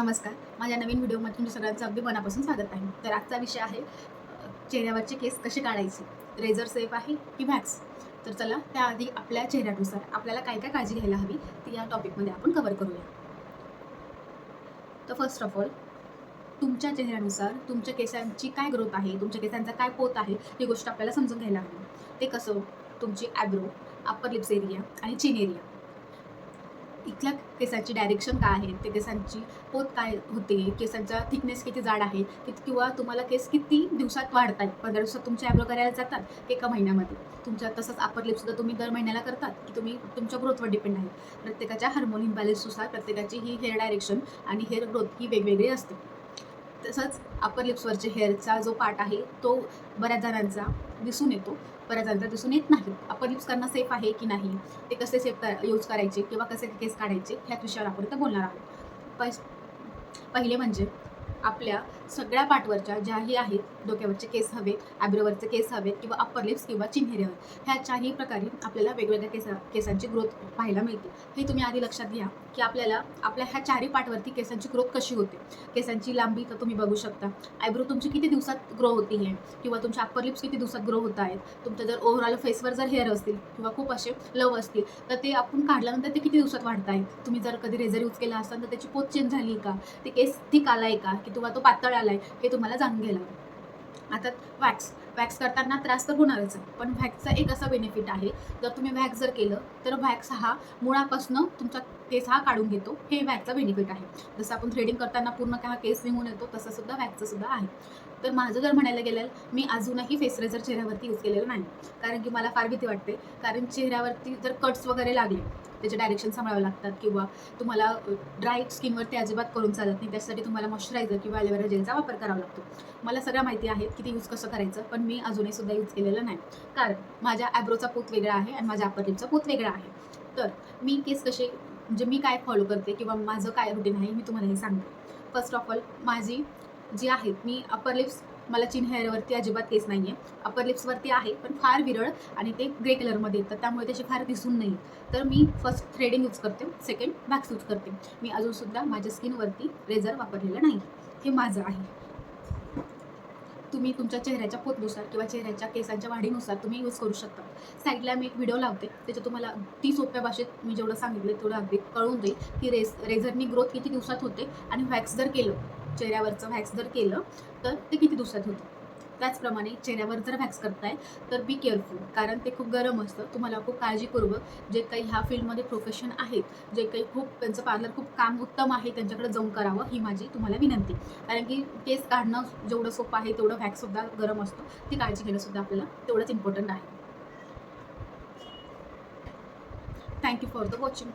नमस्कार. माझ्या नवीन व्हिडिओमध्ये तुमच्या सगळ्यांचं अगदी मनापासून स्वागत आहे. तर आजचा विषय आहे चेहऱ्यावरचे केस कसे काढायचे? रेझर सेफ आहे की व्हॅक्स तर चला त्याआधी आपल्या चेहऱ्यानुसार आपल्याला काय काय काळजी घ्यायला हवी ती या टॉपिकमध्ये आपण कवर करूया. तर फर्स्ट ऑफ ऑल तुमच्या चेहऱ्यानुसार तुमच्या केसांची काय ग्रोथ आहे तुमच्या केसांचा काय पोत आहे ही गोष्ट आपल्याला समजून घ्यायला हवी. ते कसं? तुमची ॲब्रो अप्पर लिप्स एरिया आणि चिन एरिया इथल्या केसांची डायरेक्शन काय आहे? ते केसांची पोत काय होते? केसांचा थिकनेस किती जाड आहे? कि किंवा तुम्हाला केस किती दिवसात वाढतात पंधरा दिवसात तुमचे ॲब्रो करायला जातात की एका महिन्यामध्ये? तुमच्या तसंच अपर लिपसुद्धा तुम्ही दर महिन्याला करतात की तुम्ही तुमच्या ग्रोथवर डिपेंड आहे. प्रत्येकाच्या हार्मोन इम्बॅलन्सनुसार प्रत्येकाची ही हेअर डायरेक्शन आणि हेअर ग्रोथ ही वेगवेगळी असते. तसंच अपर लिप्सवरचे हेअरचा जो पार्ट आहे तो बऱ्याच जणांचा दिसून येतो. बऱ्याच जणांचा दिसून येत नाही. अपर लिप्स करणं सेफ आहे की नाही? ते कसे सेफ यूज करायचे किंवा कसे केस काढायचे? ह्याच विषयावर आपण इथं बोलणार आहोत. पहिले म्हणजे आपल्या सगळ्या पाठवरच्या ज्याही आहेत डोक्यावरचे केस हवेत आयब्रोवरचे केस हवेत किंवा अप्पर लिप्स किंवा चिन्हेरे हवेत ह्या चारही प्रकारे आपल्याला वेगवेगळ्या केसा केसांची ग्रोथ पाहायला मिळते. हे तुम्ही आधी लक्षात घ्या की आपल्याला आपल्या ह्या चारही पाठवरती केसांची ग्रोथ कशी होते. केसांची लांबी तर तुम्ही बघू शकता. आयब्रो तुमची किती दिवसात ग्रो होती आहे किंवा तुमच्या अप्पर लिप्स किती दिवसात ग्रो होत आहेत. तुमचं जर ओव्हरऑल फेसवर जर हेअर असतील किंवा खूप असे लव असतील तर ते आपण काढल्यानंतर ते किती दिवसात वाढत आहेत? तुम्ही जर कधी रेझर यूज केला असाल तर त्याची पोत चेंज झाली का? ते केस थिक आलाय का? की किंवा तो पातळ आलाय हे तुम्हाला जाणून घ्यायला आता वॅक्स वॅक्स करताना त्रास तर होणारच आहे पण व्हॅक्सचा एक असा बेनिफिट आहे जर तुम्ही व्हॅक्स जर केलं तर व्हॅक्स हा मुळापासून तुमचा केस हा काढून घेतो हे व्हॅक्सचा बेनिफिट आहे. जसं आपण थ्रेडिंग करताना पूर्ण हा केस निघून येतो तसं सुद्धा व्हॅक्सचं सुद्धा आहे. तर माझं जर म्हणायला गेलं मी अजूनही फेस रेझर चेहऱ्यावरती यूज केलेलं नाही कारण की मला फार भीती वाटते कारण चेहऱ्यावरती जर कट्स वगैरे लागले त्याचे डायरेक्शन सांभाळावं लागतात किंवा तुम्हाला ड्राय स्किनवरती अजिबात करून चालत नाही. त्यासाठी तुम्हाला मॉइश्चरायझर किंवा ॲलोवेरा जेलचा वापर करावा लागतो. मला सगळ्या माहिती आहेत की ते यूज कसं करायचं पण मी अजूनही सुद्धा यूज केलेलं नाही. कारण माझ्या ॲब्रोचा पोत वेगळा आहे आणि माझ्या अपर लिपचा पोत वेगळा आहे. तर मी केस कसे म्हणजे मी काय फॉलो करते किंवा माझं काय रुटीन आहे मी तुम्हाला हे सांगते. फर्स्ट ऑफ ऑल माझी जी आहेत मी अपर लिप्स मला चिन हेअरवरती अजिबात केस नाही आहे अपर लिप्सवरती आहे पण फार विरळ आणि ते ग्रे कलरमध्ये येतात त्यामुळे त्याचे फार दिसून नाही तर मी फर्स्ट थ्रेडिंग यूज करते सेकंड वॅक्स यूज करते. मी अजूनसुद्धा माझ्या स्किनवरती रेझर वापरलेलं नाही. हे माझं आहे. तुम्ही तुमच्या चेहऱ्याच्या पोतनुसार किंवा चेहऱ्याच्या केसांच्या वाढीनुसार तुम्ही यूज करू शकता. साईडला मी एक व्हिडिओ लावते. त्याच्यात तुम्हाला ती सोप्या भाषेत मी जेवढं सांगितलं तेवढं अगदी कळून जाईल की रेस रेझरनी ग्रोथ किती दिवसात होते आणि वॅक्स जर केलं चेहऱ्यावरचं व्हॅक्स जर केलं तर ते किती दिवसात होतं? त्याचप्रमाणे चेहऱ्यावर जर व्हॅक्स करताय तर बी केअरफुल कारण ते खूप गरम असतं. तुम्हाला खूप काळजीपूर्वक जे काही ह्या फील्डमध्ये प्रोफेशन आहेत जे काही खूप त्यांचं पार्लर खूप काम उत्तम आहे त्यांच्याकडे जाऊन करावं ही माझी तुम्हाला विनंती. कारण की केस काढणं जेवढं सोपं आहे तेवढं व्हॅक्ससुद्धा गरम असतो. ती काळजी घेणंसुद्धा आपल्याला तेवढंच इम्पॉर्टंट आहे. Thank you for the watching